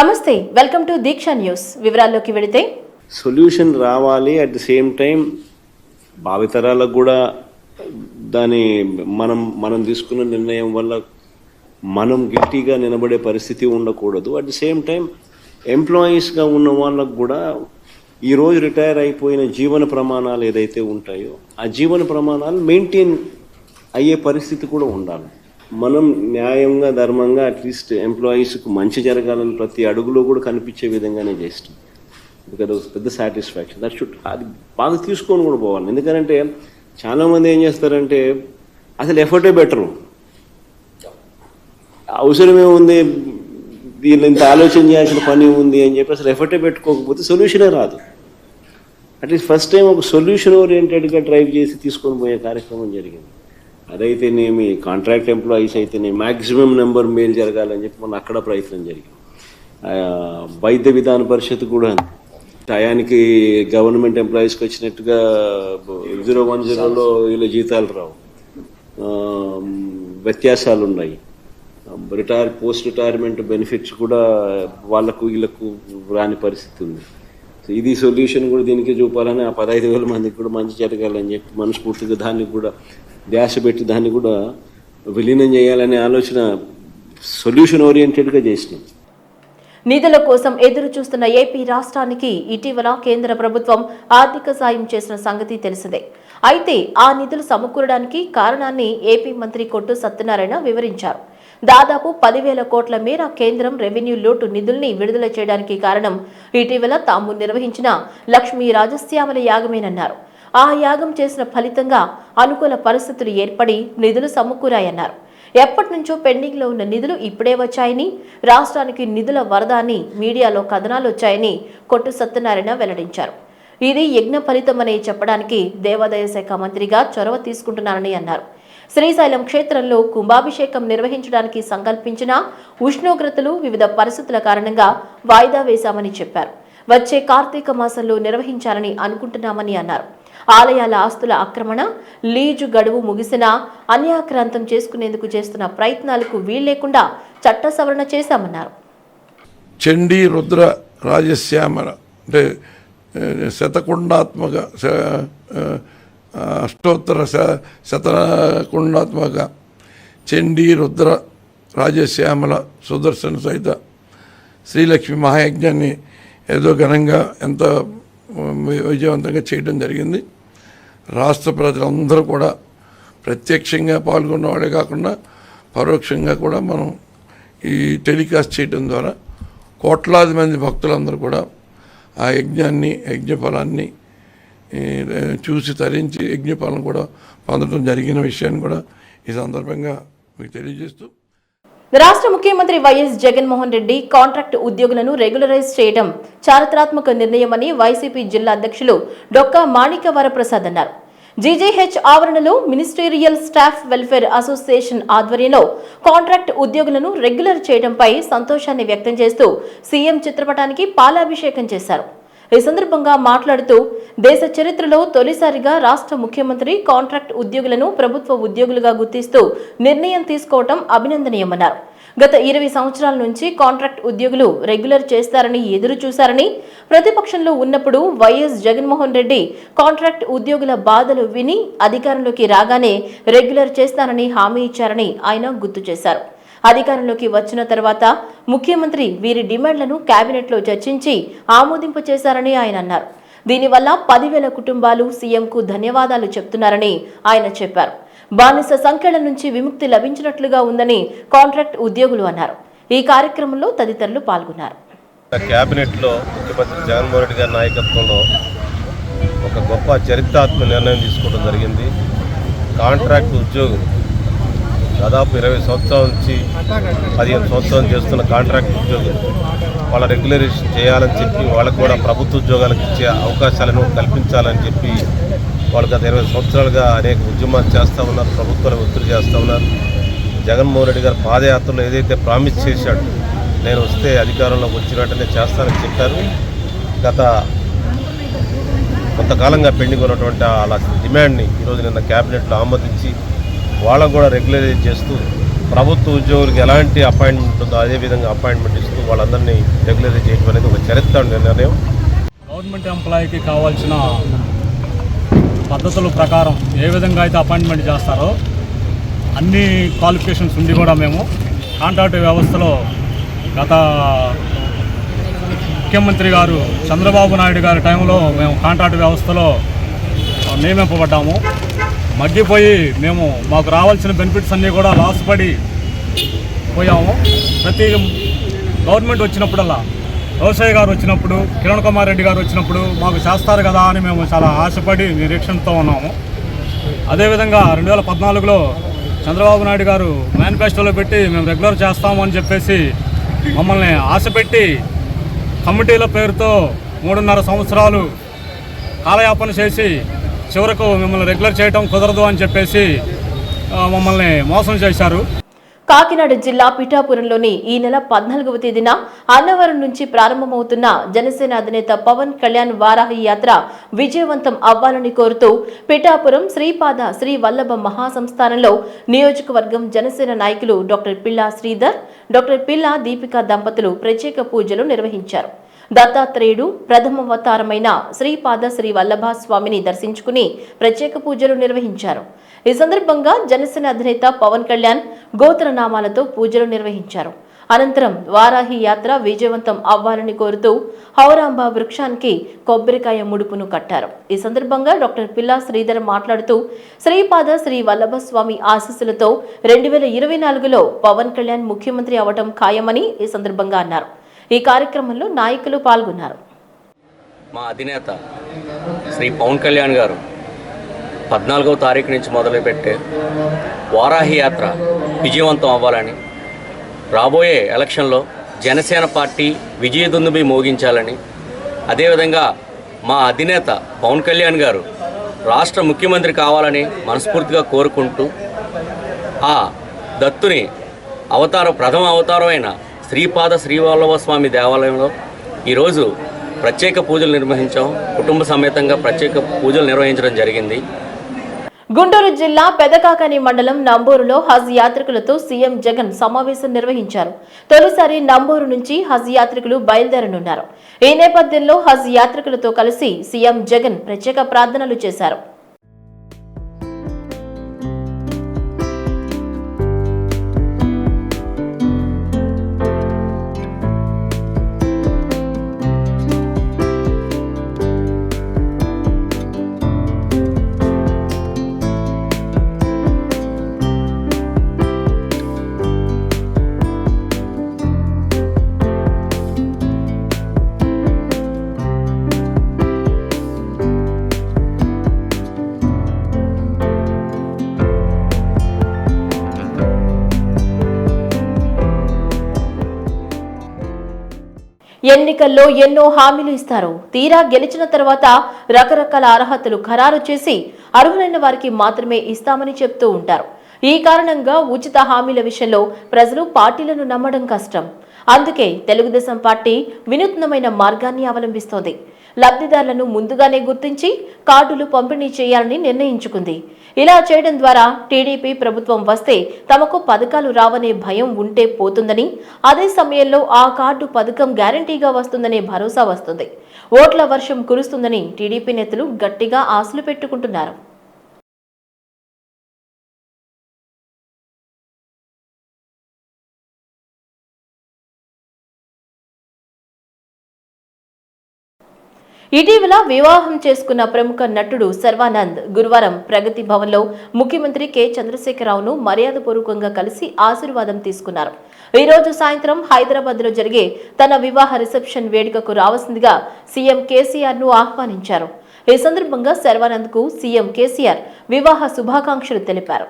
నమస్తే welcome to Deeksha news. వివరాల్లోకి వెళితే సొల్యూషన్ రావాలి అట్ ది సేమ్ టైం భావితరాలకు కూడా దాని మనం మనం తీసుకున్న నిర్ణయం వల్ల మనం గిల్టీగా నిలబడే పరిస్థితి ఉండకూడదు. అట్ ది సేమ్ టైం ఎంప్లాయీస్గా ఉన్న వాళ్ళకు కూడా ఈరోజు రిటైర్ అయిపోయిన జీవన ప్రమాణాలు ఏదైతే ఉంటాయో ఆ జీవన ప్రమాణాలు మెయింటైన్ అయ్యే పరిస్థితి కూడా ఉండాలి. మనం న్యాయంగా ధర్మంగా అట్లీస్ట్ ఎంప్లాయీస్కు మంచి జరగాలని ప్రతి అడుగులో కూడా కనిపించే విధంగానే చేస్తాం. ఒక పెద్ద సాటిస్ఫాక్షన్ దట్ షుడ్ అది బాగా తీసుకొని కూడా పోవాలి. ఎందుకంటే చాలామంది ఏం చేస్తారంటే అసలు ఎఫర్టే బెటరు అవసరమే ఉంది దీన్ని ఇంత ఆలోచన చేయాల్సిన పని ఉంది అని చెప్పి అసలు ఎఫర్టే పెట్టుకోకపోతే సొల్యూషనే రాదు. అట్లీస్ట్ ఫస్ట్ టైం ఒక సొల్యూషన్ ఓరియంటెడ్గా డ్రైవ్ చేసి తీసుకొని పోయే కార్యక్రమం జరిగింది. అదైతేనేమి కాంట్రాక్ట్ ఎంప్లాయీస్ అయితేనే మ్యాక్సిమం నెంబర్ మేలు జరగాలని చెప్పి మన అక్కడ ప్రయత్నం జరిగింది. వైద్య విధాన పరిషత్ కూడా టయానికి గవర్నమెంట్ ఎంప్లాయీస్కి వచ్చినట్టుగా జీరో వన్ జీరోలో వీళ్ళ జీతాలు రావు. వ్యత్యాసాలు ఉన్నాయి. రిటైర్ పోస్ట్ రిటైర్మెంట్ బెనిఫిట్స్ కూడా వాళ్ళకు వీళ్ళకు రాని పరిస్థితి ఉంది. సో ఇది సొల్యూషన్ కూడా దీనికి చూపాలని ఆ పదహైదు వేల మందికి కూడా మంచి జరగాలని చెప్పి మనస్ఫూర్తిగా దానికి కూడా ధ్యాస పెట్టి దాన్ని కూడా విలీనం చేయాలనే ఆలోచన సొల్యూషన్ ఓరియంటెడ్గా చేసినాం నిధుల కోసం ఎదురు చూస్తున్న ఏపీ రాష్ట్రానికి ఇటీవల కేంద్ర ప్రభుత్వం ఆర్థిక సాయం చేసిన సంగతి తెలిసిందే. అయితే ఆ నిధులు సమకూరడానికి కారణాన్ని ఏపీ మంత్రి కొట్టు సత్యనారాయణ వివరించారు. దాదాపు పదివేల కోట్ల మేర కేంద్రం రెవెన్యూ లోటు నిధుల్ని విడుదల చేయడానికి కారణం ఇటీవల తాము నిర్వహించిన లక్ష్మీ రాజశ్యామల యాగమేనన్నారు. ఆ యాగం చేసిన ఫలితంగా అనుకూల పరిస్థితులు ఏర్పడి నిధులు సమకూరాయన్నారు. ఎప్పటి నుంచో పెండింగ్లో ఉన్న నిధులు ఇప్పుడే వచ్చాయని రాష్ట్రానికి నిధుల వరద అని మీడియాలో కథనాలు వచ్చాయని కొట్టు సత్యనారాయణ వెల్లడించారు. ఇది యజ్ఞ ఫలితమని చెప్పడానికి దేవాదాయ శాఖ మంత్రిగా చొరవ తీసుకుంటున్నారని అన్నారు. శ్రీశైలం క్షేత్రంలో కుంభాభిషేకం నిర్వహించడానికి సంకల్పించిన ఉష్ణోగ్రతలు వివిధ పరిస్థితుల కారణంగా వాయిదా వేశామని చెప్పారు. వచ్చే కార్తీక మాసంలో నిర్వహించాలని అనుకుంటున్నామని అన్నారు. ఆలయాల ఆస్తుల ఆక్రమణ లీజు గడువు ముగిసినా అన్యాక్రాంతం చేసుకునేందుకు చేస్తున్న ప్రయత్నాలకు వీల్లేకుండా చట్ట సవరణ చేశామన్నారు. చండీ రుద్ర రాజశ్యామల అంటే శతకుండాత్మక శ- అష్టోత్తర శ శతకుండాత్మక చండీ రుద్ర రాజశ్యామల సుదర్శన సహిత శ్రీలక్ష్మి మహాయజ్ఞాన్ని ఏదో ఘనంగా ఎంత విజయవంతంగా చేయడం జరిగింది. రాష్ట్ర ప్రజలందరూ కూడా ప్రత్యక్షంగా పాల్గొన్న వాళ్ళే కాకుండా పరోక్షంగా కూడా మనం ఈ టెలికాస్ట్ చేయడం ద్వారా కోట్లాది మంది భక్తులందరూ కూడా ఆ యజ్ఞాన్ని యజ్ఞఫలాన్ని చూసి తరించి యజ్ఞఫలం కూడా పొందడం జరిగిన విషయాన్ని కూడా ఈ సందర్భంగా మీకు తెలియజేస్తూ రాష్ట్ర ముఖ్యమంత్రి వైఎస్ జగన్మోహన్ రెడ్డి కాంట్రాక్ట్ ఉద్యోగులను రెగ్యులరైజ్ చేయడం చారిత్రాత్మక నిర్ణయమని వైసీపీ జిల్లా అధ్యక్షులు డొక్కా మాణిక వరప్రసాద్ అన్నారు. జీజేహెచ్ ఆవరణలో మినిస్టీరియల్ స్టాఫ్ వెల్ఫేర్ అసోసియేషన్ ఆధ్వర్యంలో కాంట్రాక్ట్ ఉద్యోగులను రెగ్యులర్ చేయడంపై సంతోషాన్ని వ్యక్తం చేస్తూ సీఎం చిత్రపటానికి పాలాభిషేకం చేశారు. ఈ సందర్భంగా మాట్లాడుతూ దేశ చరిత్రలో తొలిసారిగా రాష్ట్ర ముఖ్యమంత్రి కాంట్రాక్ట్ ఉద్యోగులను ప్రభుత్వ ఉద్యోగులుగా గుర్తిస్తూ నిర్ణయం తీసుకోవటం అభినందనీయమన్నారు. గత ఇరవై సంవత్సరాల నుంచి కాంట్రాక్ట్ ఉద్యోగులు రెగ్యులర్ చేస్తారని ఎదురు చూశారని ప్రతిపక్షంలో ఉన్నప్పుడు వైఎస్ జగన్మోహన్ రెడ్డి కాంట్రాక్ట్ ఉద్యోగుల బాధలు విని అధికారంలోకి రాగానే రెగ్యులర్ చేస్తానని హామీ ఇచ్చారని ఆయన గుర్తు చేశారు. అధికారంలోకి వచ్చిన తర్వాత ముఖ్యమంత్రి వీరి డిమాండ్లను కేబినెట్లో చర్చించి ఆమోదింపు చేశారని ఆయన అన్నారు. దీనివల్ల పదివేల కుటుంబాలు సీఎంకు ధన్యవాదాలు చెప్తున్నారని ఆయన చెప్పారు. బానిస సంఖ్యల నుంచి విముక్తి లభించినట్లుగా ఉందని కాంట్రాక్ట్ ఉద్యోగులు అన్నారు. ఈ కార్యక్రమంలో తదితరులు పాల్గొన్నారు. క్యాబినెట్లో ముఖ్యమంత్రి జగన్మోహన్ రెడ్డి గారి నాయకత్వంలో ఒక గొప్ప చరిత్రాత్మక నిర్ణయం తీసుకోవడం జరిగింది. కాంట్రాక్ట్ ఉద్యోగులు దాదాపు ఇరవై సంవత్సరాల నుంచి పదిహేను సంవత్సరాలు చేస్తున్న కాంట్రాక్ట్ ఉద్యోగులు. వాళ్ళ రెగ్యులరేషన్ చేయాలని చెప్పి వాళ్ళకు కూడా ప్రభుత్వ ఉద్యోగాలకు ఇచ్చే అవకాశాలను కల్పించాలని చెప్పి వాళ్ళు గత ఇరవై సంవత్సరాలుగా అనేక ఉద్యమాలు చేస్తూ ఉన్నారు ప్రభుత్వాలు ఒత్తిడి చేస్తూ ఉన్నారు. జగన్మోహన్ రెడ్డి గారు పాదయాత్రలో ఏదైతే ప్రామిస్ చేశాడు నేను వస్తే అధికారంలోకి వచ్చినట్టునే చేస్తానని చెప్పారు. గత కొంతకాలంగా పెండింగ్ ఉన్నటువంటి అలా డిమాండ్ని ఈరోజు నిన్న క్యాబినెట్లో ఆమోదించి వాళ్ళకు కూడా రెగ్యులరైజ్ చేస్తూ ప్రభుత్వ ఉద్యోగులకు ఎలాంటి అపాయింట్మెంట్ ఉందో అదే విధంగా అపాయింట్మెంట్ ఇస్తూ వాళ్ళందరినీ రెగ్యులరైజ్ చేయడం అనేది ఒక చరిత్ర నిర్ణయం. గవర్నమెంట్ ఎంప్లాయీకి కావాల్సిన పద్ధతుల ప్రకారం ఏ విధంగా అయితే అపాయింట్మెంట్ చేస్తారో అన్ని క్వాలిఫికేషన్స్ ఉండి కూడా మేము కాంట్రాక్ట్ వ్యవస్థలో గత ముఖ్యమంత్రి గారు చంద్రబాబు నాయుడు గారి టైంలో మేము కాంట్రాక్ట్ వ్యవస్థలో నియమింపబడ్డాము. మగ్గిపోయి మేము మాకు రావాల్సిన బెనిఫిట్స్ అన్నీ కూడా లాస్ పడి పోయాము. ప్రతి గవర్నమెంట్ వచ్చినప్పుడల్లా వ్యవసాయ గారు వచ్చినప్పుడు కిరణ్ కుమార్ రెడ్డి గారు వచ్చినప్పుడు మాకు చేస్తారు కదా అని మేము చాలా ఆశపడి నిరీక్షణతో ఉన్నాము. అదేవిధంగా రెండు వేల పద్నాలుగులో చంద్రబాబు నాయుడు గారు మేనిఫెస్టోలో పెట్టి మేము రెగ్యులర్ చేస్తాము అని చెప్పేసి మమ్మల్ని ఆశపెట్టి కమిటీల పేరుతో మూడున్నర సంవత్సరాలు కాలయాపన చేసి చివరకు మిమ్మల్ని రెగ్యులర్ చేయడం కుదరదు అని చెప్పేసి మమ్మల్ని మోసం చేశారు. కాకినాడ జిల్లా పిఠాపురంలోని ఈ నెల పద్నాలుగవ తేదీన అన్నవరం నుంచి ప్రారంభమవుతున్న జనసేన అధినేత పవన్ కళ్యాణ్ వారాహి యాత్ర విజయవంతం అవ్వాలని కోరుతూ పిఠాపురం శ్రీపాద శ్రీ వల్లభ మహాసంస్థానంలో నియోజకవర్గం జనసేన నాయకులు డాక్టర్ పిల్లా శ్రీధర్ డాక్టర్ పిల్లా దీపికా దంపతులు ప్రత్యేక పూజలు నిర్వహించారు. దత్తాత్రేయుడు ప్రథమావతారమైన శ్రీపాద శ్రీ వల్లభ స్వామిని దర్శించుకుని ప్రత్యేక పూజలు నిర్వహించారు. ఈ సందర్భంగా జనసేన అధినేత పవన్ కళ్యాణ్ గోత్రనామాలతో పూజలు నిర్వహించారు. అనంతరం వారాహి యాత్ర విజయవంతం అవ్వాలని కోరుతూ హౌరాంబ వృక్షానికి కొబ్బరికాయ ముడుపును కట్టారు. ఈ సందర్భంగా డాక్టర్ పిల్లా శ్రీధర్ మాట్లాడుతూ శ్రీపాద శ్రీ వల్లభ స్వామి ఆశీస్సులతో రెండు వేల ఇరవై నాలుగులో పవన్ కళ్యాణ్ ముఖ్యమంత్రి అవ్వటం ఖాయమని ఈ సందర్భంగా అన్నారు. ఈ కార్యక్రమంలో నాయకులు పాల్గొన్నారు. మా అధినేత శ్రీ పవన్ కళ్యాణ్ గారు పద్నాలుగవ తారీఖు నుంచి మొదలుపెట్టే వారాహి యాత్ర విజయవంతం అవ్వాలని రాబోయే ఎలక్షన్లో జనసేన పార్టీ విజయదుందుబి మోగించాలని అదేవిధంగా మా అధినేత పవన్ కళ్యాణ్ గారు రాష్ట్ర ముఖ్యమంత్రి కావాలని మనస్ఫూర్తిగా కోరుకుంటూ ఆ దత్తుని అవతారం ప్రథమ అవతారమైన శ్రీపాద శ్రీవల్లభ స్వామి దేవాలయంలో ఈరోజు ప్రత్యేక పూజలు నిర్వహించాం. కుటుంబ సమేతంగా ప్రత్యేక పూజలు నిర్వహించడం జరిగింది. గుంటూరు జిల్లా పెదకాకని మండలం నంబూరులో హజ్ యాత్రికులతో సీఎం జగన్ సమావేశం నిర్వహించారు. తొలిసారి నంబూరు నుంచి హజ్ యాత్రికులు బయలుదేరనున్నారు. ఈ నేపథ్యంలో హజ్ యాత్రికులతో కలిసి సీఎం జగన్ ప్రత్యేక ప్రార్థనలు చేశారు. ఎన్నికల్లో ఎన్నో హామీలు ఇస్తారు. తీరా గెలిచిన తర్వాత రకరకాల అర్హతలు ఖరారు చేసి అర్హులైన వారికి మాత్రమే ఇస్తామని చెప్తూ ఉంటారు. ఈ కారణంగా ఉచిత హామీల విషయంలో ప్రజలు పార్టీలను నమ్మడం కష్టం. అందుకే తెలుగుదేశం పార్టీ వినూత్నమైన మార్గాన్ని అవలంబిస్తోంది. లబ్ధిదారులను ముందుగానే గుర్తించి కార్డులు పంపిణీ చేయాలని నిర్ణయించుకుంది. ఇలా చేయడం ద్వారా టీడీపీ ప్రభుత్వం వస్తే తమకు పథకాలు రావనే భయం ఉంటే పోతుందని అదే సమయంలో ఆ కార్డు పథకం గ్యారంటీగా వస్తుందనే భరోసా వస్తుంది. ఓట్ల వర్షం కురుస్తుందని టీడీపీ నేతలు గట్టిగా ఆశలు పెట్టుకుంటున్నారు. ఇటీవల వివాహం చేసుకున్న ప్రముఖ నటుడు సర్వానంద్ గురువారం ప్రగతి భవన్లో ముఖ్యమంత్రి కె చంద్రశేఖరరావును మర్యాదపూర్వకంగా కలిసి ఆశీర్వాదం తీసుకున్నారు. ఈ రోజు సాయంత్రం హైదరాబాద్లో జరిగే తన వివాహ రిసెప్షన్ వేడుకకు రావాల్సిందిగా సీఎం కేసీఆర్ను ఆహ్వానించారు. ఈ సందర్భంగా సర్వానంద్కు సీఎం కేసీఆర్ వివాహ శుభాకాంక్షలు తెలిపారు.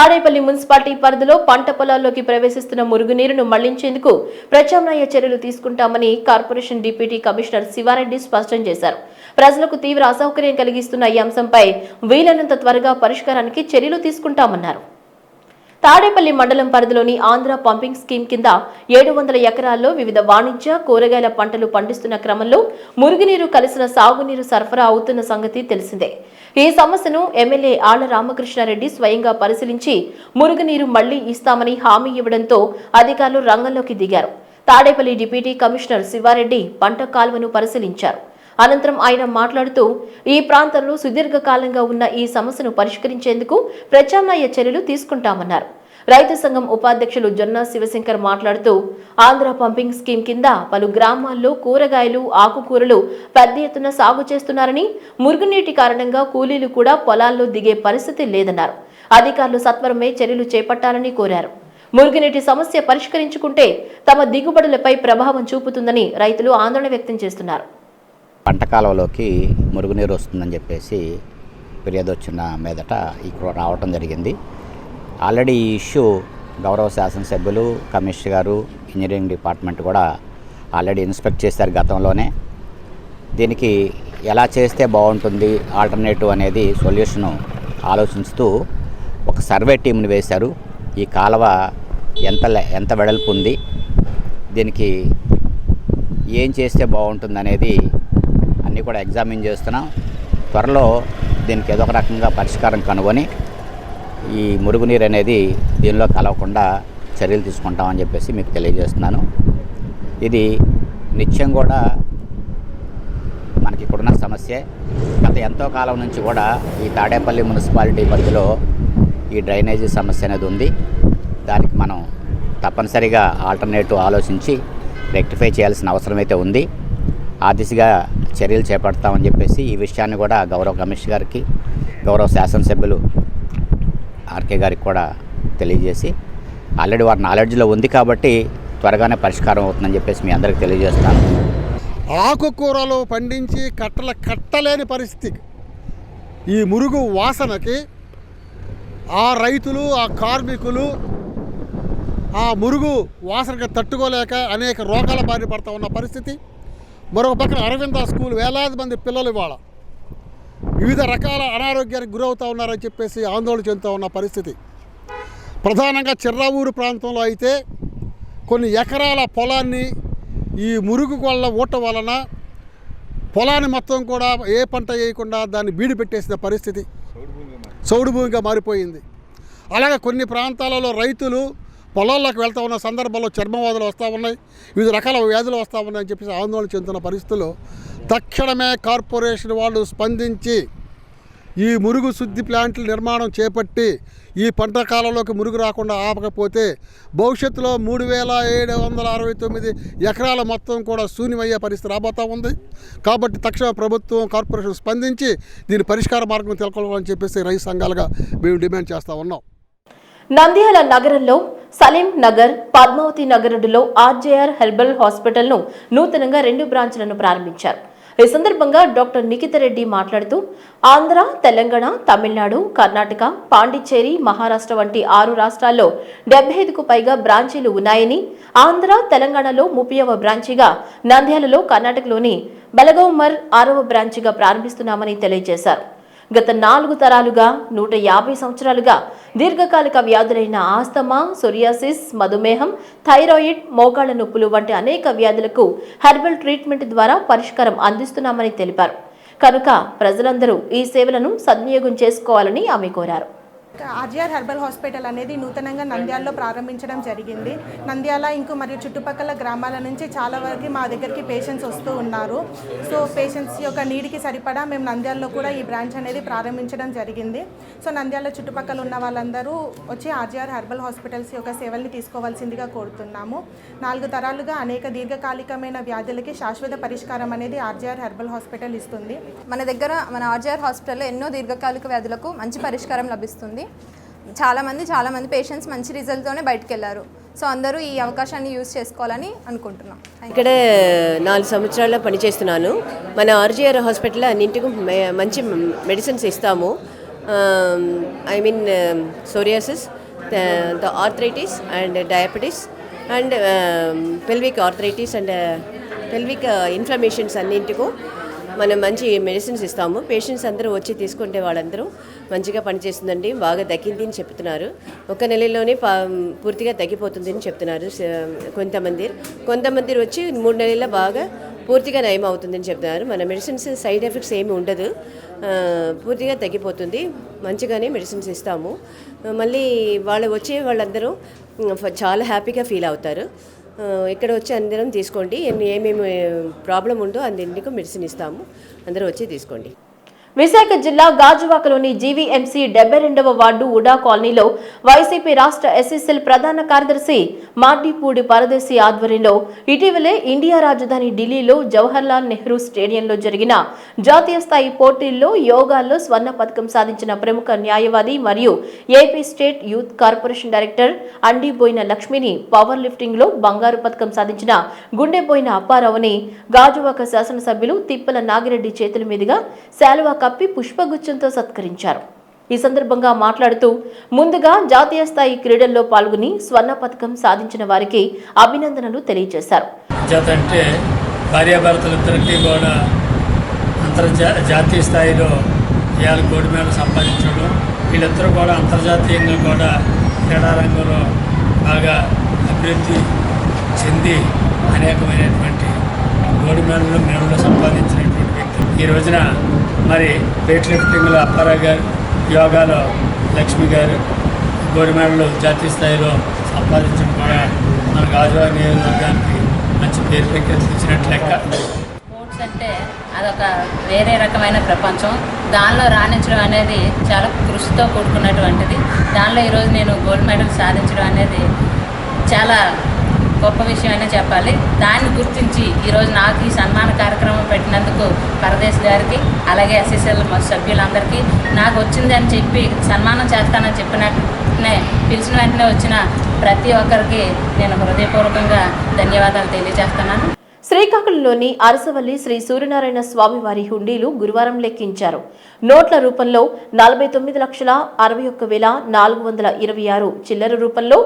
తాడేపల్లి మున్సిపాలిటీ పరిధిలో పంట పొలాల్లోకి ప్రవేశిస్తున్న మురుగునీరును మళ్ళించేందుకు ప్రత్యామ్నాయ చర్యలు తీసుకుంటామని కార్పొరేషన్ డిప్యూటీ కమిషనర్ శివారెడ్డి స్పష్టం చేశారు. ప్రజలకు తీవ్ర అసౌకర్యం కలిగిస్తున్న ఈ అంశంపై వీలైనంత త్వరగా పరిష్కారానికి చర్యలు తీసుకుంటామన్నారు. తాడేపల్లి మండలం పరిధిలోని ఆంధ్ర పంపింగ్ స్కీమ్ కింద ఏడు వందల ఎకరాల్లో వివిధ వాణిజ్య కూరగాయల పంటలు పండిస్తున్న క్రమంలో మురుగునీరు కలిసిన సాగునీరు సరఫరా అవుతున్న సంగతి తెలిసిందే. ఈ సమస్యను ఎమ్మెల్యే ఆళ్ళ రామకృష్ణారెడ్డి స్వయంగా పరిశీలించి మురుగునీరు మళ్ళీ ఇస్తామని హామీ ఇవ్వడంతో అధికారులు రంగంలోకి దిగారు. తాడేపల్లి డిప్యూటీ కమిషనర్ శివారెడ్డి పంట కాలువను పరిశీలించారు. అనంతరం ఆయన మాట్లాడుతూ ఈ ప్రాంతంలో సుదీర్ఘకాలంగా ఉన్న ఈ సమస్యను పరిష్కరించేందుకు ప్రత్యామ్నాయ చర్యలు తీసుకుంటామన్నారు. రైతు సంఘం ఉపాధ్యక్షులు జొన్న శివశంకర్ మాట్లాడుతూ ఆంధ్ర పంపింగ్ స్కీమ్ కింద పలు గ్రామాల్లో కూరగాయలు ఆకుకూరలు పెద్ద ఎత్తున సాగు చేస్తున్నారని మురుగునీటి కారణంగా కూలీలు కూడా పొలాల్లో దిగే పరిస్థితి లేదన్నారు. అధికారులు సత్వరమే చర్యలు చేపట్టాలని కోరారు. మురుగునీటి సమస్య పరిష్కరించుకుంటే తమ దిగుబడులపై ప్రభావం చూపుతుందని రైతులు ఆందోళన వ్యక్తం చేస్తున్నారు. పంట కాలువలోకి మురుగునీరు వస్తుందని చెప్పేసి ఫిర్యాదు వచ్చిన మీదట ఇక్కడ రావటం జరిగింది. ఆల్రెడీ ఈ ఇష్యూ గౌరవ శాసనసభ్యులు కమిషనర్ గారు ఇంజనీరింగ్ డిపార్ట్మెంట్ కూడా ఆల్రెడీ ఇన్స్పెక్ట్ చేశారు గతంలోనే. దీనికి ఎలా చేస్తే బాగుంటుంది ఆల్టర్నేటివ్ అనేది సొల్యూషను ఆలోచిస్తూ ఒక సర్వే టీంని వేశారు. ఈ కాలువ ఎంత ఎంత వెడల్పు ఉంది? దీనికి ఏం చేస్తే బాగుంటుంది అనేది అన్నీ కూడా ఎగ్జామిన్ చేస్తున్నాం. త్వరలో దీనికి ఏదో ఒక రకంగా పరిష్కారం కనుగొని ఈ మురుగునీరు అనేది దీనిలో కలవకుండా చర్యలు తీసుకుంటామని చెప్పేసి మీకు తెలియజేస్తున్నాను. ఇది నిత్యం కూడా మనకి ఇక్కడున్న సమస్య. గత ఎంతో కాలం నుంచి కూడా ఈ తాడేపల్లి మున్సిపాలిటీ పరిధిలో ఈ డ్రైనేజీ సమస్య అనేది ఉంది. దానికి మనం తప్పనిసరిగా ఆల్టర్నేటివ్ ఆలోచించి రెక్టిఫై చేయాల్సిన అవసరం అయితే ఉంది. ఆ దిశగా చర్యలు చేపడతామని చెప్పేసి ఈ విషయాన్ని కూడా గౌరవ కమిషనర్ గారికి గౌరవ శాసనసభ్యులు ఆర్కే గారికి కూడా తెలియజేసి ఆల్రెడీ వారి నాలెడ్జ్లో ఉంది కాబట్టి త్వరగానే పరిష్కారం అవుతుందని చెప్పేసి మీ అందరికీ తెలియజేస్తాను. ఆకుకూరలు పండించి కట్టల కట్టలేని పరిస్థితి. ఈ మురుగు వాసనకి ఆ రైతులు ఆ కార్మికులు ఆ మురుగు వాసనకి తట్టుకోలేక అనేక రోగాల బారిన పడతా ఉన్న పరిస్థితి. మరొక పక్కన అరవింద స్కూల్ వేలాది మంది పిల్లలు ఇవాళ. వివిధ రకాల అనారోగ్యానికి గురవుతూ ఉన్నారని చెప్పేసి ఆందోళన చెందుతూ ఉన్న పరిస్థితి. ప్రధానంగా చిర్రావూరు ప్రాంతంలో అయితే కొన్ని ఎకరాల పొలాన్ని ఈ మురుగు వల్ల ఊట వలన పొలాన్ని మొత్తం కూడా ఏ పంట వేయకుండా దాన్ని బీడు పెట్టేసిన పరిస్థితి. చౌడు భూమిగా మారిపోయింది. అలాగే కొన్ని ప్రాంతాలలో రైతులు పొలాల్లోకి వెళ్తా ఉన్న సందర్భంలో చర్మవాదులు వస్తూ ఉన్నాయి. వివిధ రకాల వ్యాధులు వస్తూ ఉన్నాయని చెప్పేసి ఆందోళన చెందుతున్న పరిస్థితుల్లో తక్షణమే కార్పొరేషన్ వాళ్ళు స్పందించి ఈ మురుగు శుద్ధి ప్లాంట్ల నిర్మాణం చేపట్టి ఈ పంట కాలంలోకి మురుగు రాకుండా ఆపకపోతే భవిష్యత్తులో మూడు వేల ఏడు వందల అరవై తొమ్మిది ఎకరాల మొత్తం కూడా శూన్యమయ్యే పరిస్థితి రాబోతూ ఉంది. కాబట్టి తక్షణ ప్రభుత్వం కార్పొరేషన్ స్పందించి దీని పరిష్కార మార్గం తెలుసుకోవాలని చెప్పేసి రైతు సంఘాలుగా మేము డిమాండ్ చేస్తూ ఉన్నాం. నంద్యాల నగరంలో సలీం నగర్ పద్మావతి నగరులో ఆర్జేఆర్ హెర్బల్ హాస్పిటల్ను నూతనంగా రెండు బ్రాంచ్లను ప్రారంభించారు. ఈ సందర్భంగా డాక్టర్ నిఖిత రెడ్డి మాట్లాడుతూ ఆంధ్ర తెలంగాణ తమిళనాడు కర్ణాటక పాండిచ్చేరి మహారాష్ట్ర వంటి ఆరు రాష్ట్రాల్లో డెబ్బై ఐదుకు పైగా బ్రాంచీలు ఉన్నాయని ఆంధ్ర తెలంగాణలో ముప్పైవ బ్రాంచీగా నంద్యాలలో కర్ణాటకలోని బెలగౌమర్ ఆరవ బ్రాంచీగా ప్రారంభిస్తున్నామని తెలియజేశారు. గత నాలుగు తరాలుగా నూట యాభై సంవత్సరాలుగా దీర్ఘకాలిక వ్యాధులైన ఆస్తమా సొరియాసిస్ మధుమేహం థైరాయిడ్ మోకాళ్ళ నొప్పులు వంటి అనేక వ్యాధులకు హెర్బల్ ట్రీట్మెంట్ ద్వారా పరిష్కారం అందిస్తున్నామని తెలిపారు. కనుక ప్రజలందరూ ఈ సేవలను సద్వినియోగం చేసుకోవాలని ఆమె కోరారు. ఆర్జీఆర్ హెర్బల్ హాస్పిటల్ అనేది నూతనంగా నంద్యాలలో ప్రారంభించడం జరిగింది. నంద్యాల ఇంకో మరియు చుట్టుపక్కల గ్రామాల నుంచి చాలా వరకు మా దగ్గరికి పేషెంట్స్ వస్తూ ఉన్నారు. సో పేషెంట్స్ యొక్క నీడికి సరిపడా మేము నంద్యాలలో కూడా ఈ బ్రాంచ్ అనేది ప్రారంభించడం జరిగింది. సో నంద్యాల చుట్టుపక్కల ఉన్న వాళ్ళందరూ వచ్చి ఆర్జీఆర్ హెర్బల్ హాస్పిటల్స్ యొక్క సేవల్ని తీసుకోవాల్సిందిగా కోరుతున్నాము. నాలుగు తరాలుగా అనేక దీర్ఘకాలికమైన వ్యాధులకి శాశ్వత పరిష్కారం అనేది ఆర్జీఆర్ హెర్బల్ హాస్పిటల్ ఇస్తుంది. మన దగ్గర మన ఆర్జీఆర్ హాస్పిటల్లో ఎన్నో దీర్ఘకాలిక వ్యాధులకు మంచి పరిష్కారం లభిస్తుంది. చాలామంది చాలామంది పేషెంట్స్ మంచి రిజల్ట్తోనే బయటకు వెళ్ళారు సో అందరూ ఈ అవకాశాన్ని యూజ్ చేసుకోవాలని అనుకుంటున్నాం. ఇక్కడే ఇక్కడ నాలుగు సంవత్సరాల్లో పనిచేస్తున్నాను. మన ఆర్జీఆర్ హాస్పిటల్ అన్నింటికి మంచి మెడిసిన్స్ ఇస్తాము. I mean psoriasis the arthritis and diabetes and pelvic arthritis and pelvic inflammations అన్నింటికూ మనం మంచి మెడిసిన్స్ ఇస్తాము. పేషెంట్స్ అందరూ వచ్చి తీసుకుంటే వాళ్ళందరూ మంచిగా పనిచేస్తుందండి. బాగా తగ్గింది అని చెప్తున్నారు. ఒక నెలలోనే పా పూర్తిగా తగ్గిపోతుంది అని చెప్తున్నారు. కొంతమంది. కొంతమంది వచ్చి మూడు నెలల్లో బాగా పూర్తిగా నయం అవుతుందని చెప్తున్నారు. మన మెడిసిన్స్ సైడ్ ఎఫెక్ట్స్ ఏమి ఉండదు. పూర్తిగా తగ్గిపోతుంది. మంచిగానే మెడిసిన్స్ ఇస్తాము. మళ్ళీ వాళ్ళు వచ్చే వాళ్ళందరూ చాలా హ్యాపీగా ఫీల్ అవుతారు. ఇక్కడ వచ్చి అందరం తీసుకోండి. ఏమేమి ప్రాబ్లం ఉందో అందరికీ మెడిసిన్ ఇస్తాము. అందరూ వచ్చి తీసుకోండి. విశాఖ జిల్లా గాజువాకలోని జీవీఎంసీ డెబ్బై రెండవ వార్డు ఉడా కాలనీలో వైసీపీ రాష్ట్ర ఎస్ఎస్ఎల్ ప్రధాన కార్యదర్శి మార్డిపూడి పరదేశి ఆధ్వర్యంలో ఇటీవలే ఇండియా రాజధాని ఢిల్లీలో జవహర్లాల్ నెహ్రూ స్టేడియంలో జరిగిన జాతీయ స్థాయి పోటీల్లో యోగాల్లో స్వర్ణ పథకం సాధించిన ప్రముఖ న్యాయవాది మరియు AP state youth corporation director Andiboina లక్ష్మిని పవర్ లిఫ్టింగ్లో బంగారు పథకం సాధించిన గుండెబోయిన అప్పారావుని గాజువాక శాసనసభ్యులు తిప్పల నాగిరెడ్డి చేతుల మీదుగా శాలువా కప్పి పుష్పగుచ్చంతో సత్కరించారు. ఈ సందర్భంగా మాట్లాడుతూ ముందుగా జాతీయ స్థాయి క్రీడల్లో పాల్గొని స్వర్ణ పథకం సాధించిన వారికి అభినందనలు తెలియజేశారు. జత అంటే భార్యాభర్తలిద్దరికీ కూడా అంతర్జా జాతీయ స్థాయిలో ఇవాళ గోల్డ్ మెడల్ సంపాదించడం వీళ్ళిద్దరూ కూడా అంతర్జాతీయంగా కూడా క్రీడారంగంలో బాగా అభివృద్ధి చెంది అనేకమైనటువంటి గోల్డ్ మెడల్ మెడల్ సంపాదించినటువంటి వ్యక్తి ఈ రోజున మరి వెయిట్ లిఫ్టింగ్లో అప్పారావు గారు యోగాలో లక్ష్మి గారు గోల్డ్ మెడల్ జాతీయ స్థాయిలో సంపాదించడం కూడా మన గాజువాక నియోజకవర్గానికి మంచి పేరు ప్రఖ్యాతి లెక్క. స్పోర్ట్స్ అంటే అదొక వేరే రకమైన ప్రపంచం. దానిలో రాణించడం అనేది చాలా కృషితో కూడుకున్నటువంటిది. దానిలో ఈరోజు నేను గోల్డ్ మెడల్ సాధించడం అనేది చాలా గొప్ప విషయం అనే చెప్పాలి. దాన్ని గుర్తించి ఈరోజు నాకు ఈ సన్మాన కార్యక్రమం పెట్టినందుకు పరదేశ్ గారికి అలాగే ఎస్ఎస్ఎల్ సభ్యులందరికీ నాకు వచ్చింది అని చెప్పి సన్మానం చేస్తానని చెప్పినట్టునే పిలిచిన వెంటనే వచ్చిన ప్రతి ఒక్కరికి నేను హృదయపూర్వకంగా ధన్యవాదాలు తెలియజేస్తున్నాను. శ్రీకాకుళంలోని అరసవల్లి శ్రీ సూర్యనారాయణ స్వామి వారి హుండీలు గురువారం లెక్కించారు. నోట్ల రూపంలో నలభై తొమ్మిది లక్షల అరవై ఒక్క వేల నాలుగు వందల ఇరవై ఆరు చిల్లర రూపంలో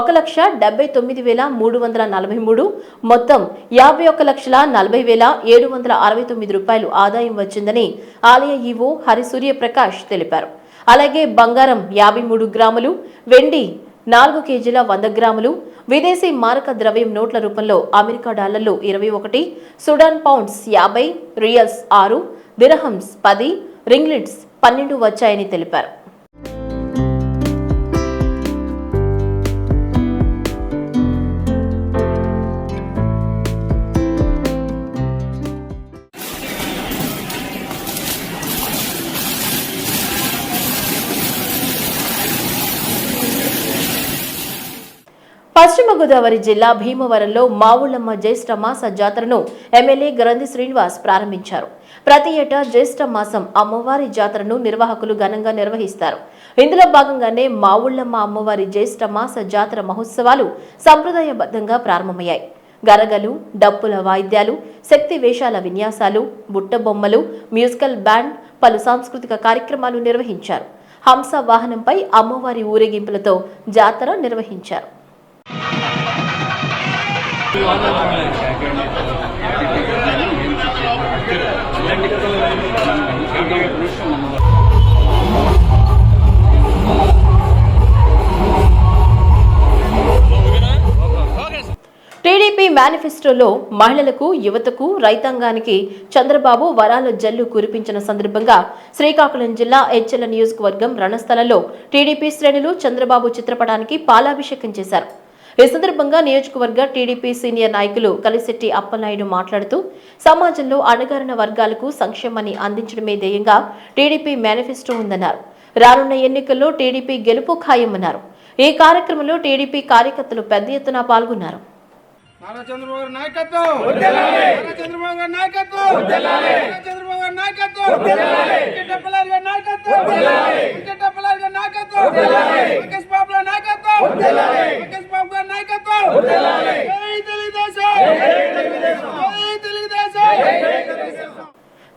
ఒక లక్ష డెబ్బై తొమ్మిది వేల మూడు వందల నలభై మూడు మొత్తం యాభై ఒక్క లక్షల నలభై వేల ఏడు వందల అరవై తొమ్మిది రూపాయలు ఆదాయం వచ్చిందని ఆలయ ఈవో హరిసూర్య ప్రకాష్ తెలిపారు. అలాగే బంగారం యాభై మూడు గ్రాములు వెండి నాలుగు కేజీల వంద గ్రాములు విదేశీ మారక ద్రవ్యం నోట్ల రూపంలో అమెరికా డాలర్లు ఇరవై ఒకటి సుడాన్ పౌండ్స్ యాభై రియల్స్ ఆరు దిరహమ్స్ పది రింగ్లిట్స్ పన్నెండు వచ్చాయని తెలిపారు. పశ్చిమ గోదావరి జిల్లా భీమవరంలో మావుళ్ళమ్మ జ్యేష్ఠ మాస జాతరను ఎమ్మెల్యే గ్రంథి శ్రీనివాస్ ప్రారంభించారు. ప్రతి ఏటా జ్యేష్ఠ మాసం అమ్మవారి జాతరను నిర్వాహకులు ఘనంగా నిర్వహిస్తారు. ఇందులో భాగంగానే మావుళ్ళమ్మ అమ్మవారి జ్యేష్ఠ మాస జాతర మహోత్సవాలు సంప్రదాయబద్ధంగా ప్రారంభమయ్యాయి. గరగలు డప్పుల వాయిద్యాలు శక్తి వేషాల విన్యాసాలు బుట్ట బొమ్మలు మ్యూజికల్ బ్యాండ్ పలు సాంస్కృతిక కార్యక్రమాలు నిర్వహించారు. హంస వాహనంపై అమ్మవారి ఊరేగింపులతో జాతర నిర్వహించారు. టీడీపీ మేనిఫెస్టోలో మహిళలకు యువతకు రైతాంగానికి చంద్రబాబు వరాల జల్లు కురిపించిన సందర్భంగా శ్రీకాకుళం జిల్లా హెచ్ఎల్ నియోజకవర్గం రణస్థలంలో టీడీపీ శ్రేణులు చంద్రబాబు చిత్రపటానికి పాలాభిషేకం చేశారు. ఈ సందర్భంగా నియోజకవర్గ టీడీపీ సీనియర్ నాయకులు కలిశెట్టి అప్పలనాయుడు మాట్లాడుతూ సమాజంలో అణగారిన వర్గాలకు సంక్షేమాన్ని అందించడమే ధ్యేయంగా టీడీపీ మేనిఫెస్టో ఉందన్నారు. రానున్న ఎన్నికల్లో టీడీపీ గెలుపు ఖాయమన్నారు. ఈ కార్యక్రమంలో టీడీపీ కార్యకర్తలు పెద్ద ఎత్తున పాల్గొన్నారు. నారా చంద్రబాబు గారి నాయకత్వం! నారా చంద్రబాబు గారి నాయకత్వం! నారా చంద్రబాబు గారి నాయకత్వం! వెంకటప్పలారి గారి నాయకత్వం! వెంకటప్పలారి గారి నాయకత్వం! వెంకటేష్ బాబు గారి నాయకత్వం! వెంకటేష్ బాబు గారి నాయకత్వం జై తెలుగుదేశం జై తెలుగుదేశం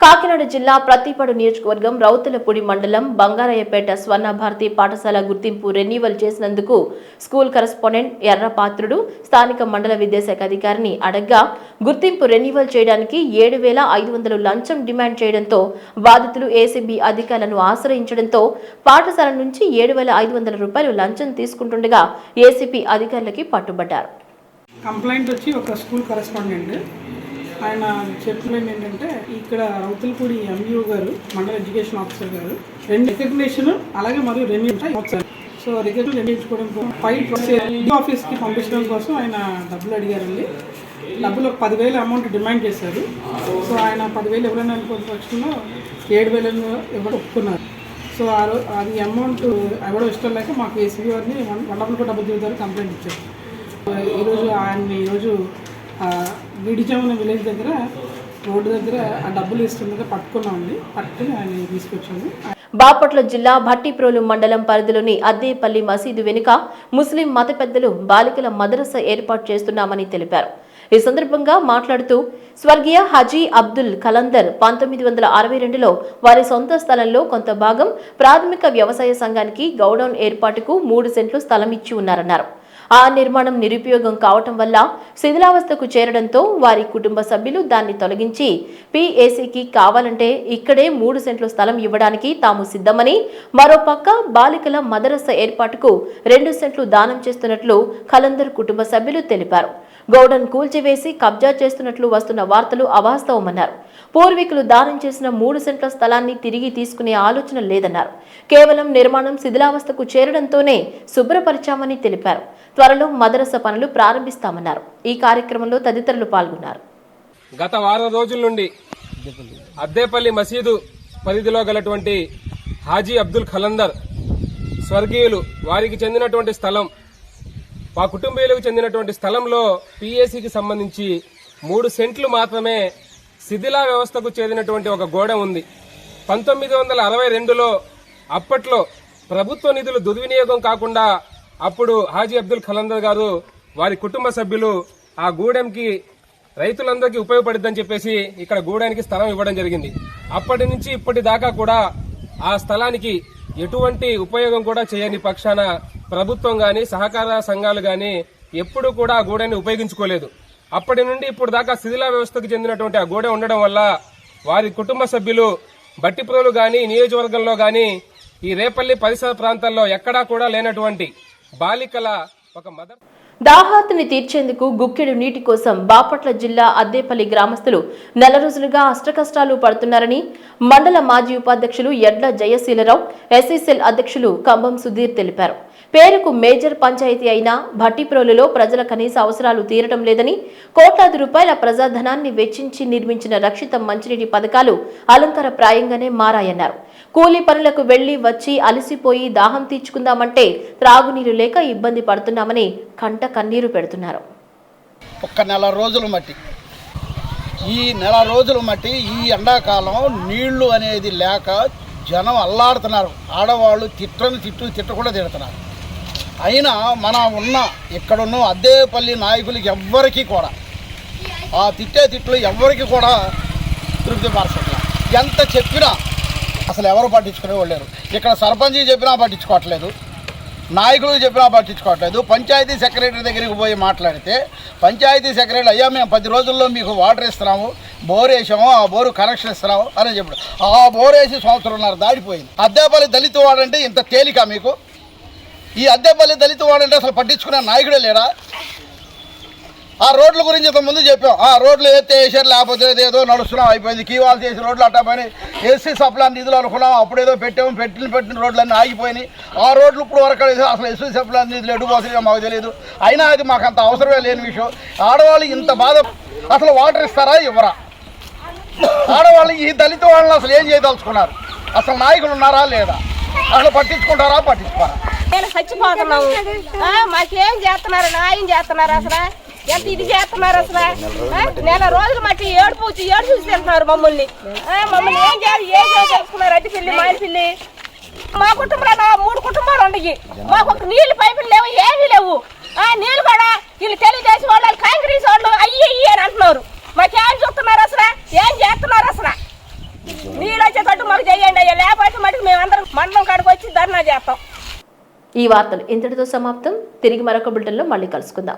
కాకినాడ జిల్లా ప్రతిపాడు నియోజకవర్గం రౌతులపూడి మండలం బంగారయ్యపేట స్వర్ణ భారతి పాఠశాల గుర్తింపు రెన్యువల్ చేసినందుకు స్కూల్ కరెస్పాండెంట్ ఎర్రపాత్రుడు స్థానిక మండల విద్యాశాఖ అధికారిని అడగ్గా గుర్తింపు రెన్యువల్ చేయడానికి ఏడు వేల ఐదు వందలు లంచం డిమాండ్ చేయడంతో బాధితులు ఏసీబీ అధికారులను ఆశ్రయించడంతో పాఠశాల నుంచి ఏడు వేల ఐదు వందల రూపాయలు లంచం తీసుకుంటుండగా ఏసీపీ అధికారులకి పట్టుబడ్డారు కంప్లైంట్ వచ్చి ఒక స్కూల్ కరెస్పాండెంట్ ఆయన చెప్పినది ఏంటంటే ఇక్కడ రౌతులపూడి ఎంఈఓ గారు మండల ఎడ్యుకేషన్ ఆఫీసర్ గారు రెండు రికగ్నేషన్ అలాగే మరియు రెన్యూ ఉంటాయి ఒకసారి సో రికగ్నేషన్ నిర్ణయించుకోవడం కోసం ఫైల్ ఆఫీస్కి పంపించడం కోసం ఆయన డబ్బులు అడిగారండి డబ్బులు ఒక పదివేలు అమౌంట్ డిమాండ్ చేశారు సో ఆయన పదివేలు ఎవరైనా అనుకున్న పక్షంలో ఏడు వేలను ఇవ్వడం ఒప్పుకున్నారు సో ఆ రోజు అది అమౌంట్ ఎవడో ఇష్టం లేక మాకు ఏసీబీ వారిని వన్ వన్ డబ్బులు డబ్బులు దిగుతారు కంప్లైంట్ ఇచ్చారు ఈరోజు ఆయన్ని ఈరోజు విడిజామున విలేజ్ దగ్గర రోడ్డు దగ్గర ఆ డబ్బులు ఇస్తుండగా పట్టుకున్నామండి పట్టుకుని ఆయన తీసుకొచ్చాము బాపట్ల జిల్లా భట్టిప్రోలు మండలం పరిధిలోని అద్దేపల్లి మసీదు వెనుక ముస్లిం మత పెద్దలు బాలికల మదరస ఏర్పాటు చేస్తున్నామని తెలిపారు. ఈ సందర్భంగా మాట్లాడుతూ స్వర్గీయ హజీ అబ్దుల్ కలందర్ పంతొమ్మిది వందల అరవై రెండులో వారి సొంత స్థలంలో కొంత భాగం ప్రాథమిక వ్యవసాయ సంఘానికి గౌడౌన్ ఏర్పాటుకు మూడు సెంట్లు స్థలం ఇచ్చి ఉన్నారన్నారు. ఆ నిర్మాణం నిరుపయోగం కావటం వల్ల శిథిలావస్థకు చేరడంతో వారి కుటుంబ సభ్యులు దాన్ని తొలగించి పిఏసీకి కావాలంటే ఇక్కడే మూడు సెంట్లు స్థలం ఇవ్వడానికి తాము సిద్ధమని మరోపక్క బాలికల మదరస ఏర్పాటుకు రెండు సెంట్లు దానం చేస్తున్నట్లు కలందర్ కుటుంబ సభ్యులు తెలిపారు. గౌడన్ కూల్చివేసి కబ్జా చేస్తున్నట్లు వస్తున్న వార్తలు అవాస్తవమన్నారు. పూర్వీకులు దానం చేసిన మూడు సెంట్ల స్థలాన్ని తిరిగి తీసుకునే ఆలోచన లేదన్నారు. కేవలం నిర్మాణం శిథిలావస్థకు చేరడంతోనే శుభ్రపరిచామని తెలిపారు. త్వరలో మదరస పనులు ప్రారంభిస్తామన్నారు. ఈ కార్యక్రమంలో తదితరులు పాల్గొన్నారు. గత వారం రోజుల నుండి అద్దేపల్లి మసీదు పరిధిలో గలటువంటి హాజీ అబ్దుల్ ఖలందర్ స్వర్గీయులు వారికి చెందినటువంటి స్థలం మా కుటుంబీయులకు చెందినటువంటి స్థలంలో పిఏసీకి సంబంధించి మూడు సెంట్లు మాత్రమే శిథిలా వ్యవస్థకు చేరినటువంటి ఒక గోడ ఉంది. పంతొమ్మిది వందల అరవై రెండులో అప్పట్లో ప్రభుత్వ నిధులు దుర్వినియోగం కాకుండా అప్పుడు హాజీ అబ్దుల్ ఖలందర్ గారు వారి కుటుంబ సభ్యులు ఆ గూడెంకి రైతులందరికీ ఉపయోగపడుద్దని చెప్పేసి ఇక్కడ గూడానికి స్థలం ఇవ్వడం జరిగింది. అప్పటి నుంచి ఇప్పటి దాకా కూడా ఆ స్థలానికి ఎటువంటి ఉపయోగం కూడా చేయని పక్షాన ప్రభుత్వం కానీ సహకార సంఘాలు కానీ ఎప్పుడు కూడా ఆ గోడని ఉపయోగించుకోలేదు. అప్పటి నుండి ఇప్పుడు దాకా శిథిలా వ్యవస్థకు చెందినటువంటి ఆ గోడ ఉండడం వల్ల వారి కుటుంబ సభ్యులు బట్టిప్రోలు కానీ నియోజకవర్గంలో కానీ ఈ రేపల్లి పరిసర ప్రాంతాల్లో ఎక్కడా కూడా లేనటువంటి బాలికల ఒక మదర్ దాహార్తిని తీర్చేందుకు గుక్కెడు నీటి కోసం బాపట్ల జిల్లా అద్దేపల్లి గ్రామస్తులు నెల రోజులుగా అష్టకష్టాలు పడుతున్నారని మండల మాజీ ఉపాధ్యక్షులు ఎడ్ల జయశీలరావు ఎస్ఈసెల్ అధ్యక్షులు కంబం సుధీర్ తెలిపారు. పేరుకు మేజర్ పంచాయతీ అయిన భట్టిప్రోలులో ప్రజల కనీస అవసరాలు తీరడం లేదని కోట్లాది రూపాయల ప్రజాధనాన్ని వెచ్చించి నిర్మించిన రక్షిత మంచినీటి పథకాలు అలంకార ప్రాయంగానే మారాయన్నారు. కూలీ పనులకు వెళ్ళి వచ్చి అలసిపోయి దాహం తీర్చుకుందామంటే త్రాగునీరు లేక ఇబ్బంది పడుతున్నామని కంట కన్నీరు పెడుతున్నారు. ఒక్క నెల రోజులు మట్టి. ఈ నెల రోజులు మట్టి ఈ ఎండాకాలం నీళ్ళు అనేది లేక జనం అల్లాడుతున్నారు. ఆడవాళ్ళు తిట్టని తిట్టు తిట్టకుండా తిడుతున్నారు. అయినా మన ఉన్న ఇక్కడున్న అద్దేపల్లి నాయకులకి ఎవ్వరికీ కూడా ఆ తిట్టే తిట్లు ఎవ్వరికి కూడా తృప్తిపరచట్లేదు ఎంత చెప్పినా అసలు ఎవరు పట్టించుకునే వాళ్ళు లేరు ఇక్కడ సర్పంచ్ చెప్పినా పట్టించుకోవట్లేదు నాయకులు చెప్పినా పట్టించుకోవట్లేదు పంచాయతీ సెక్రటరీ దగ్గరికి పోయి మాట్లాడితే పంచాయతీ సెక్రటరీ అయ్యా మేము పది రోజుల్లో మీకు వాటర్ ఇస్తున్నాము బోర్ వేసాము ఆ బోరు కనెక్షన్ ఇస్తున్నాము అని చెప్పాడు. ఆ బోర్ వేసి సంవత్సరంన్నర దాటిపోయింది. అద్దేపల్లి దళిత వాడంటే ఇంత తేలిక మీకు? ఈ అద్దెపల్లి దళిత వాడంటే అసలు పట్టించుకునే నాయకుడే లేడా? ఆ రోడ్ల గురించి ఇంతకుముందు ముందు చెప్పాం. ఆ రోడ్లు ఎత్తే వేసారు లేకపోతే ఏదో నడుస్తున్నాం అయిపోయింది. కీవాల్ చేసి రోడ్లు అట్టా పోయి ఎస్సీ సప్లా నిధులు అనుకున్నాం అప్పుడు ఏదో పెట్టాము పెట్టిన పెట్టిన రోడ్లన్నీ ఆగిపోయినాయి. ఆ రోడ్లు ఇప్పుడు వరకు అసలు ఎస్సీ సప్లా నిధులు ఎడుపోతున్నాయో మాకు తెలియదు అయినా అది మాకు అంత అవసరమే లేని విషయం. ఆడవాళ్ళు ఇంత బాధ అసలు వాటర్ ఇస్తారా ఇవ్వరా? ఆడవాళ్ళు ఈ దళిత వాళ్ళని అసలు ఏం చేయదలుచుకున్నారు? అసలు నాయకులు ఉన్నారా లేదా? అసలు పట్టించుకుంటారా పట్టించుకోరా? నేను చచ్చిపోతున్నాము మాకేం చేస్తున్నారు న్యాయం చేస్తున్నారు అసలు? ఎంత ఇది చేస్తున్నారు అసలు? నెల రోజులు మట్టి ఏడుపు వచ్చి ఏడు చూసి తింటున్నారు మమ్మల్ని మమ్మల్ని ఏం చేయాలి ఏం చేసుకున్నారు అడ్డి పిల్లి మాయ పిల్లి మా కుటుంబంలో మూడు కుటుంబాలు ఉండయి మాకు ఒక నీళ్ళు పైపులు లేవు ఏమీ లేవు. ఆ నీళ్ళు కూడా వీళ్ళు తెలుగుదేశం వాళ్ళు కాంగ్రెస్ వాళ్ళు అయ్యి అయ్యి అని అంటున్నారు. మాకేం చూస్తున్నారు అసలు? ఏం చేస్తున్నారు అసలు? రోజులు మేమందరం మండలం కాడికి వచ్చి ధర్నా చేస్తాం. ఈ వార్తలు ఇంతటితో సమాప్తం. తిరిగి మరొక బులెటిన్లో మళ్ళీ కలుసుకుందాం.